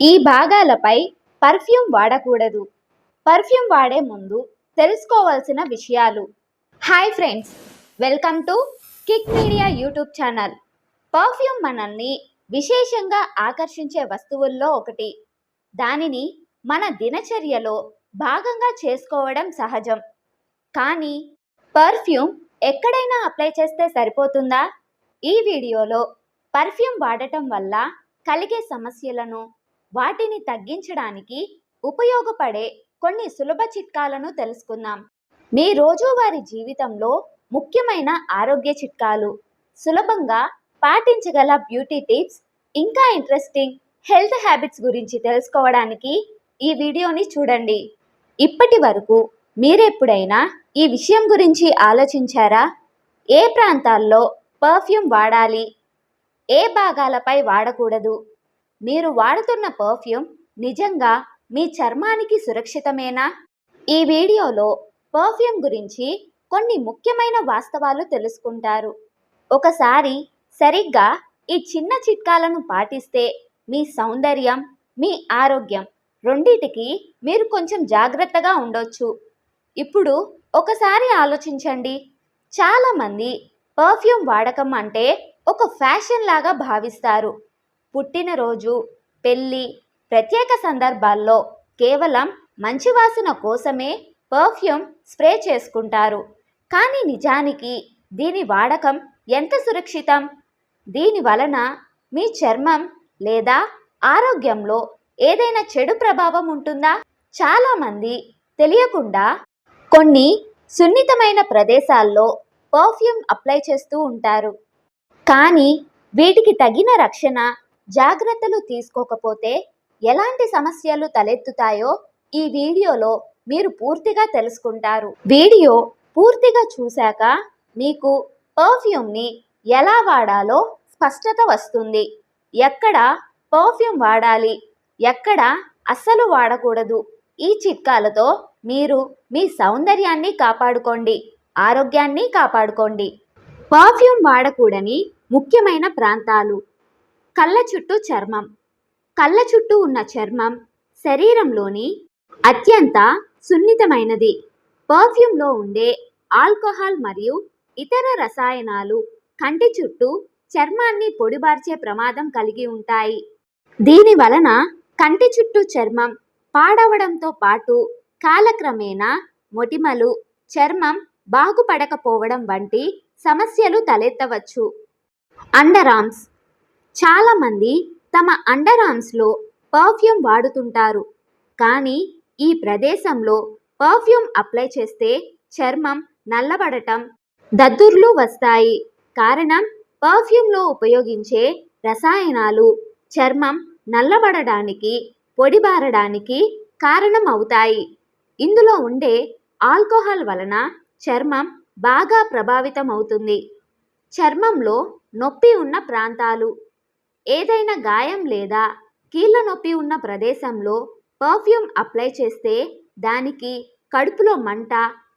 ఈ భాగాలపై పర్ఫ్యూమ్ వాడకూడదు. పర్ఫ్యూమ్ వాడే ముందు తెలుసుకోవాల్సిన విషయాలు. Hi friends welcome to Kick Media YouTube channel. Perfume మనల్ని విశేషంగా ఆకర్షించే వస్తువుల్లో ఒకటి. దానిని మన దినచర్యలో భాగంగా చేసుకోవడం సహజం. కానీ పర్ఫ్యూమ్ ఎక్కడైనా అప్లై చేస్తే సరిపోతుందా? ఈ వీడియోలో పర్ఫ్యూమ్ వాడటం వల్ల కలిగే సమస్యలను వాటిని తగ్గించడానికి ఉపయోగపడే కొన్ని సులభ చిట్కాలను తెలుసుకుందాం. మీ రోజువారీ జీవితంలో ముఖ్యమైన ఆరోగ్య చిట్కాలు. సులభంగా పాటించగల బ్యూటీ టిప్స్ ఇంకా ఇంట్రెస్టింగ్ హెల్త్ హ్యాబిట్స్ గురించి తెలుసుకోవడానికి ఈ వీడియోని చూడండి. ఇప్పటి వరకు మీరెప్పుడైనా ఈ విషయం గురించి ఆలోచించారా? ఏ ప్రాంతాల్లో పర్ఫ్యూమ్ వాడాలి? ఏ భాగాలపై వాడకూడదు? మీరు వాడుతున్న పర్ఫ్యూమ్ నిజంగా మీ చర్మానికి సురక్షితమేనా? ఈ వీడియోలో పర్ఫ్యూమ్ గురించి కొన్ని ముఖ్యమైన వాస్తవాలు తెలుసుకుంటారు. ఒకసారి సరిగ్గా ఈ చిన్న చిట్కాలను పాటిస్తే మీ సౌందర్యం మీ ఆరోగ్యం రెండిటికి మీరు కొంచెం జాగ్రత్తగా ఉండొచ్చు. ఇప్పుడు ఒకసారి ఆలోచించండి. చాలామంది పర్ఫ్యూమ్ వాడకం అంటే ఒక ఫ్యాషన్ లాగా భావిస్తారు. పుట్టినరోజు పెళ్ళి ప్రత్యేక సందర్భాల్లో కేవలం మంచి వాసన కోసమే పర్ఫ్యూమ్ స్ప్రే చేసుకుంటారు. కానీ నిజానికి దీని వాడకం ఎంత సురక్షితం? దీని వలన మీ చర్మం లేదా ఆరోగ్యంలో ఏదైనా చెడు ప్రభావం ఉంటుందా? చాలామంది తెలియకుండా కొన్ని సున్నితమైన ప్రదేశాల్లో పర్ఫ్యూమ్ అప్లై చేస్తూ ఉంటారు. కానీ వీటికి తగిన రక్షణ జాగ్రత్తలు తీసుకోకపోతే ఎలాంటి సమస్యలు తలెత్తుతాయో ఈ వీడియోలో మీరు పూర్తిగా తెలుసుకుంటారు. వీడియో పూర్తిగా చూశాక మీకు పర్ఫ్యూమ్ని ఎలా వాడాలో స్పష్టత వస్తుంది. ఎక్కడ పర్ఫ్యూమ్ వాడాలి? ఎక్కడ అస్సలు వాడకూడదు? ఈ చిట్కాలతో మీరు మీ సౌందర్యాన్ని కాపాడుకోండి. ఆరోగ్యాన్ని కాపాడుకోండి. పర్ఫ్యూమ్ వాడకూడని ముఖ్యమైన ప్రాంతాలు కళ్ళ చుట్టూ చర్మం. కళ్ళ చుట్టూ ఉన్న చర్మం శరీరంలోని అత్యంత సున్నితమైనది. పర్ఫ్యూమ్లో ఉండే ఆల్కహాల్ మరియు ఇతర రసాయనాలు కంటి చుట్టూ చర్మాన్ని పొడిబార్చే ప్రమాదం కలిగి ఉంటాయి. దీని వలన కంటి చుట్టూ చర్మం పాడవడంతో పాటు కాలక్రమేణా మొటిమలు చర్మం బాగుపడకపోవడం వంటి సమస్యలు తలెత్తవచ్చు. అండర్ ఆర్మ్స్ చాలామంది తమ అండర్ ఆర్మ్స్లో పర్ఫ్యూమ్ వాడుతుంటారు. కానీ ఈ ప్రదేశంలో పర్ఫ్యూమ్ అప్లై చేస్తే చర్మం నల్లబడటం దద్దుర్లు వస్తాయి. కారణం పర్ఫ్యూమ్లో ఉపయోగించే రసాయనాలు చర్మం నల్లబడడానికి పొడిబారడానికి కారణం అవుతాయి ఇందులో ఉండే ఆల్కహాల్ వలన చర్మం బాగా ప్రభావితం అవుతుంది చర్మంలో నొప్పి ఉన్న ప్రాంతాలు ఏదైనా గాయం లేదా కీళ్ళ నొప్పి ఉన్న ప్రదేశంలో పర్ఫ్యూమ్ అప్లై చేస్తే దానికి కడుపులో మంట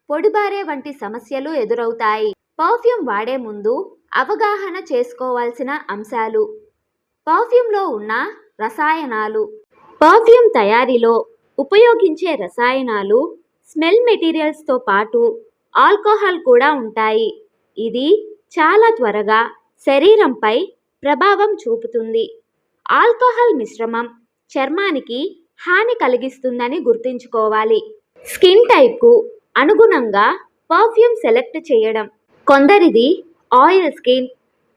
పొడిబారే వంటి సమస్యలు ఎదురవుతాయి. పర్ఫ్యూమ్ వాడే ముందు అవగాహన చేసుకోవాల్సిన అంశాలు. పర్ఫ్యూమ్లో ఉన్న రసాయనాలు. పర్ఫ్యూమ్ తయారీలో ఉపయోగించే రసాయనాలు స్మెల్ మెటీరియల్స్తో పాటు ఆల్కహాల్ కూడా ఉంటాయి. ఇది చాలా త్వరగా శరీరంపై ప్రభావం చూపుతుంది. ఆల్కహాల్ మిశ్రమం చర్మానికి హాని కలిగిస్తుందని గుర్తుంచుకోవాలి. స్కిన్ టైప్కు అనుగుణంగా పర్ఫ్యూమ్ సెలెక్ట్ చేయడం. కొందరిది oil skin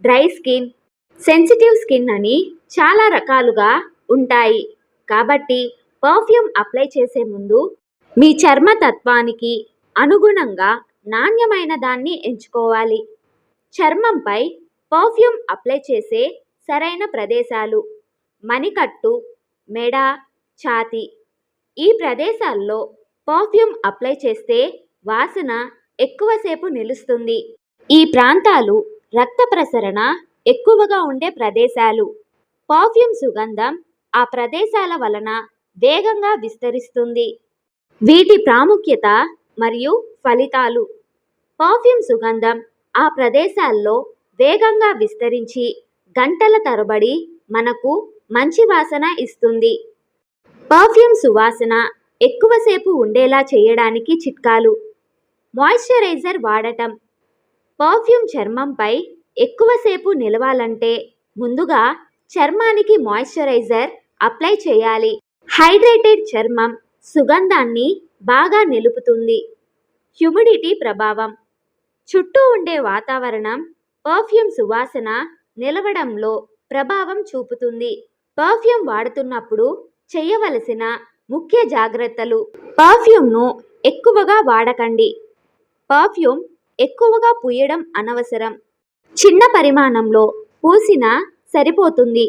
dry skin sensitive skin అని చాలా రకాలుగా ఉంటాయి. కాబట్టి పర్ఫ్యూమ్ అప్లై చేసే ముందు మీ చర్మ తత్వానికి అనుగుణంగా నాణ్యమైన దాన్ని ఎంచుకోవాలి. చర్మంపై పర్ఫ్యూమ్ అప్లై చేసే సరైన ప్రదేశాలు మణికట్టు మెడ ఛాతి. ఈ ప్రదేశాల్లో పర్ఫ్యూమ్ అప్లై చేస్తే వాసన ఎక్కువసేపు నిలుస్తుంది. ఈ ప్రాంతాలు రక్త ప్రసరణ ఎక్కువగా ఉండే ప్రదేశాలు. పర్ఫ్యూమ్ సుగంధం ఆ ప్రదేశాల వలన వేగంగా విస్తరిస్తుంది. వీటి ప్రాముఖ్యత మరియు ఫలితాలు. పర్ఫ్యూమ్ సుగంధం ఆ ప్రదేశాల్లో వేగంగా విస్తరించి గంటల తరబడి మనకు మంచి వాసన ఇస్తుంది. పర్ఫ్యూమ్ సువాసన ఎక్కువసేపు ఉండేలా చేయడానికి చిట్కాలు. మాయిశ్చరైజర్ వాడటం. పర్ఫ్యూమ్ చర్మంపై ఎక్కువసేపు నిలవాలంటే ముందుగా చర్మానికి మాయిశ్చరైజర్ అప్లై చేయాలి. హైడ్రేటెడ్ చర్మం సుగంధాన్ని బాగా నిలుపుతుంది. హ్యూమిడిటీ ప్రభావం. చుట్టూ ఉండే వాతావరణం పర్ఫ్యూమ్ సువాసన నిలవడంలో ప్రభావం చూపుతుంది. పర్ఫ్యూమ్ వాడుతున్నప్పుడు చేయవలసిన ముఖ్య జాగ్రత్తలు. పర్ఫ్యూమ్ను ఎక్కువగా వాడకండి. పర్ఫ్యూమ్ ఎక్కువగా పూయడం అనవసరం. చిన్న పరిమాణంలో పూసినా సరిపోతుంది.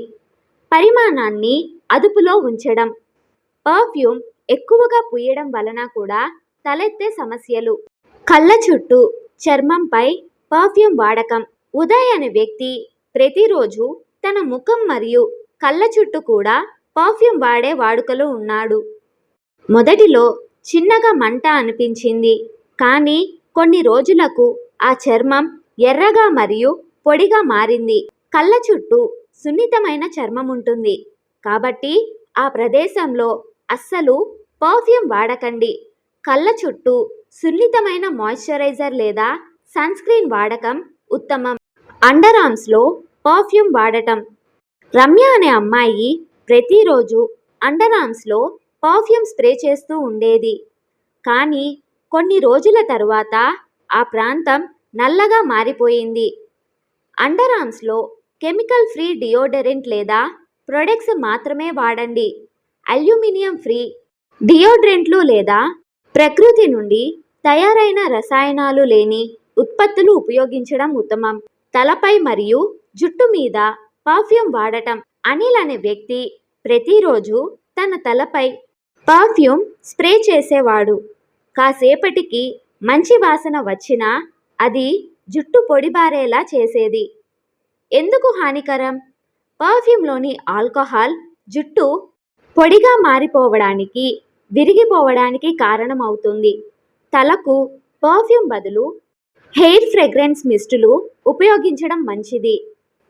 పరిమాణాన్ని అదుపులో ఉంచడం. పర్ఫ్యూమ్ ఎక్కువగా పూయడం వలన కూడా తలెత్తే సమస్యలు. కళ్ళ చుట్టూ చర్మంపై పర్ఫ్యూమ్ వాడకం. ఉదయ్ అనే వ్యక్తి ప్రతిరోజు తన ముఖం మరియు కళ్ళ చుట్టూ కూడా పర్ఫ్యూమ్ వాడే వాడుకలో ఉన్నాడు. మొదటిలో చిన్నగా మంట అనిపించింది. కానీ కొన్ని రోజులకు ఆ చర్మం ఎర్రగా మరియు పొడిగా మారింది. కళ్ళ చుట్టూ సున్నితమైన చర్మం ఉంటుంది. కాబట్టి ఆ ప్రదేశంలో అస్సలు పర్ఫ్యూమ్ వాడకండి. కళ్ళ చుట్టూ సున్నితమైన మాయిశ్చరైజర్ లేదా సన్ స్క్రీన్ వాడకం ఉత్తమం. అండర్ ఆర్మ్స్లో పర్ఫ్యూమ్ వాడటం. రమ్య అనే అమ్మాయి ప్రతిరోజు అండర్ ఆర్మ్స్లో పర్ఫ్యూమ్ స్ప్రే చేస్తూ ఉండేది. కానీ కొన్ని రోజుల తరువాత ఆ ప్రాంతం నల్లగా మారిపోయింది. అండర్ ఆర్మ్స్లో కెమికల్ ఫ్రీ డియోడరెంట్ లేదా ప్రొడక్ట్స్ మాత్రమే వాడండి. అల్యూమినియం ఫ్రీ డియోడ్రెంట్లు లేదా ప్రకృతి నుండి తయారైన రసాయనాలు లేని ఉత్పత్తులు ఉపయోగించడం ఉత్తమం. తలపై మరియు జుట్టు మీద పర్ఫ్యూమ్ వాడటం అనిల్ అనే వ్యక్తి ప్రతిరోజు తన తలపై పర్ఫ్యూమ్ స్ప్రే చేసేవాడు. కాసేపటికి మంచి వాసన వచ్చినా అది జుట్టు పొడిబారేలా చేసేది. ఎందుకు హానికరం? పర్ఫ్యూమ్లోని ఆల్కహాల్ జుట్టు పొడిగా మారిపోవడానికి విరిగిపోవడానికి కారణమవుతుంది. తలకు పర్ఫ్యూమ్ బదులు హెయిర్ ఫ్రెగ్రెన్స్ మిస్టులు ఉపయోగించడం మంచిది.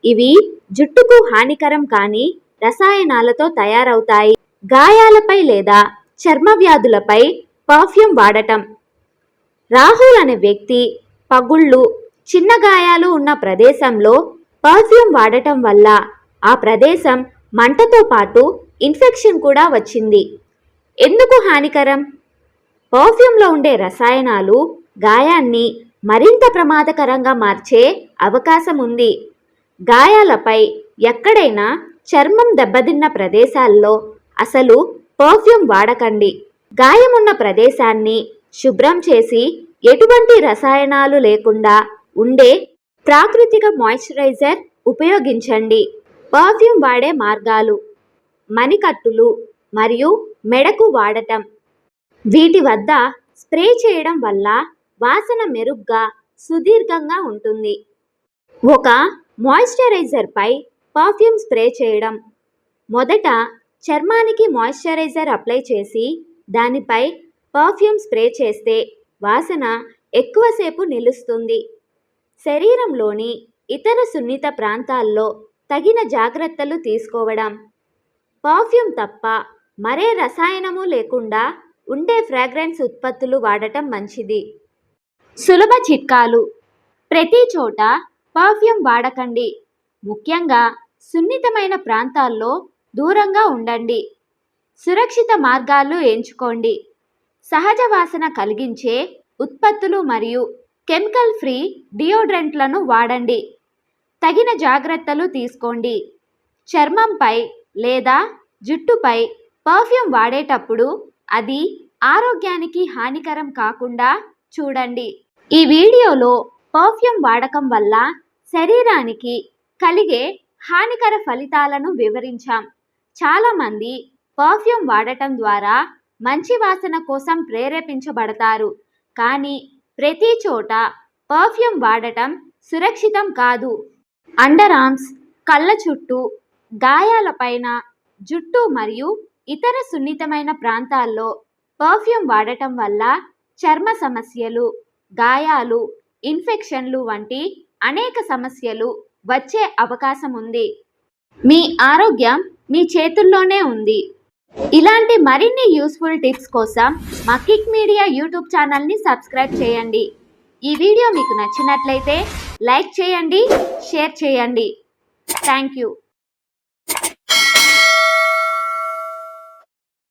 ఇవి జుట్టుకు హానికరం కాని రసాయనాలతో తయారవుతాయి. గాయాలపై లేదా చర్మ వ్యాధులపై పర్ఫ్యూమ్ వాడటం. రాహుల్ అనే వ్యక్తి పగుళ్ళు చిన్న గాయాలు ఉన్న ప్రదేశంలో పర్ఫ్యూమ్ వాడటం వల్ల ఆ ప్రదేశం మంటతో పాటు ఇన్ఫెక్షన్ కూడా వచ్చింది. ఎందుకు హానికరం? పర్ఫ్యూమ్లో ఉండే రసాయనాలు గాయాన్ని మరింత ప్రమాదకరంగా మార్చే అవకాశం ఉంది గాయాలపై ఎక్కడైనా చర్మం దెబ్బతిన్న ప్రదేశాల్లో అసలు పర్ఫ్యూమ్ వాడకండి. గాయమున్న ప్రదేశాన్ని శుభ్రం చేసి ఎటువంటి రసాయనాలు లేకుండా ఉండే ప్రాకృతిక మాయిశ్చరైజర్ ఉపయోగించండి. పర్ఫ్యూమ్ వాడే మార్గాలు మణికట్టులు మరియు మెడకు వాడటం. వీటి వద్ద స్ప్రే చేయడం వల్ల వాసన మెరుగ్గా సుదీర్ఘంగా ఉంటుంది. ఒక మాయిశ్చరైజర్పై పర్ఫ్యూమ్ స్ప్రే చేయడం. మొదట చర్మానికి మాయిశ్చరైజర్ అప్లై చేసి దానిపై పర్ఫ్యూమ్ స్ప్రే చేస్తే వాసన ఎక్కువసేపు నిలుస్తుంది. శరీరంలోని ఇతర సున్నిత ప్రాంతాల్లో తగిన జాగ్రత్తలు తీసుకోవడం. పర్ఫ్యూమ్ తప్ప మరే రసాయనము లేకుండా ఉండే ఫ్రాగ్రెన్స్ ఉత్పత్తులు వాడటం మంచిది. సులభ చిట్కాలు. ప్రతి చోట పర్ఫ్యూమ్ వాడకండి. ముఖ్యంగా సున్నితమైన ప్రాంతాల్లో దూరంగా ఉండండి. సురక్షిత మార్గాలు ఎంచుకోండి. సహజ వాసన కలిగించే ఉత్పత్తులు మరియు కెమికల్ ఫ్రీ డియోడ్రెంట్లను వాడండి. తగిన జాగ్రత్తలు తీసుకోండి. చర్మంపై లేదా జుట్టుపై పర్ఫ్యూమ్ వాడేటప్పుడు అది ఆరోగ్యానికి హానికరం కాకుండా చూడండి. ఈ వీడియోలో పర్ఫ్యూమ్ వాడకం వల్ల శరీరానికి కలిగే హానికర ఫలితాలను వివరించాం. చాలామంది పర్ఫ్యూమ్ వాడటం ద్వారా మంచి వాసన కోసం ప్రేరేపించబడతారు. కానీ ప్రతి చోట పర్ఫ్యూమ్ వాడటం సురక్షితం కాదు. అండర్ ఆర్మ్స్ కళ్ళ చుట్టూ గాయాలపైన జుట్టు మరియు ఇతర సున్నితమైన ప్రాంతాల్లో పర్ఫ్యూమ్ వాడటం వల్ల చర్మ సమస్యలు గాయాలు ఇన్ఫెక్షన్లు వంటి అనేక సమస్యలు వచ్చే అవకాశం ఉంది మీ ఆరోగ్యం మీ చేతుల్లోనే ఉంది. ఇలాంటి మరిన్ని యూస్ఫుల్ టిప్స్ కోసం మా కిక్ మీడియా యూట్యూబ్ ఛానల్ని సబ్స్క్రైబ్ చేయండి. ఈ వీడియో మీకు నచ్చినట్లయితే లైక్ చేయండి షేర్ చేయండి. Thank you.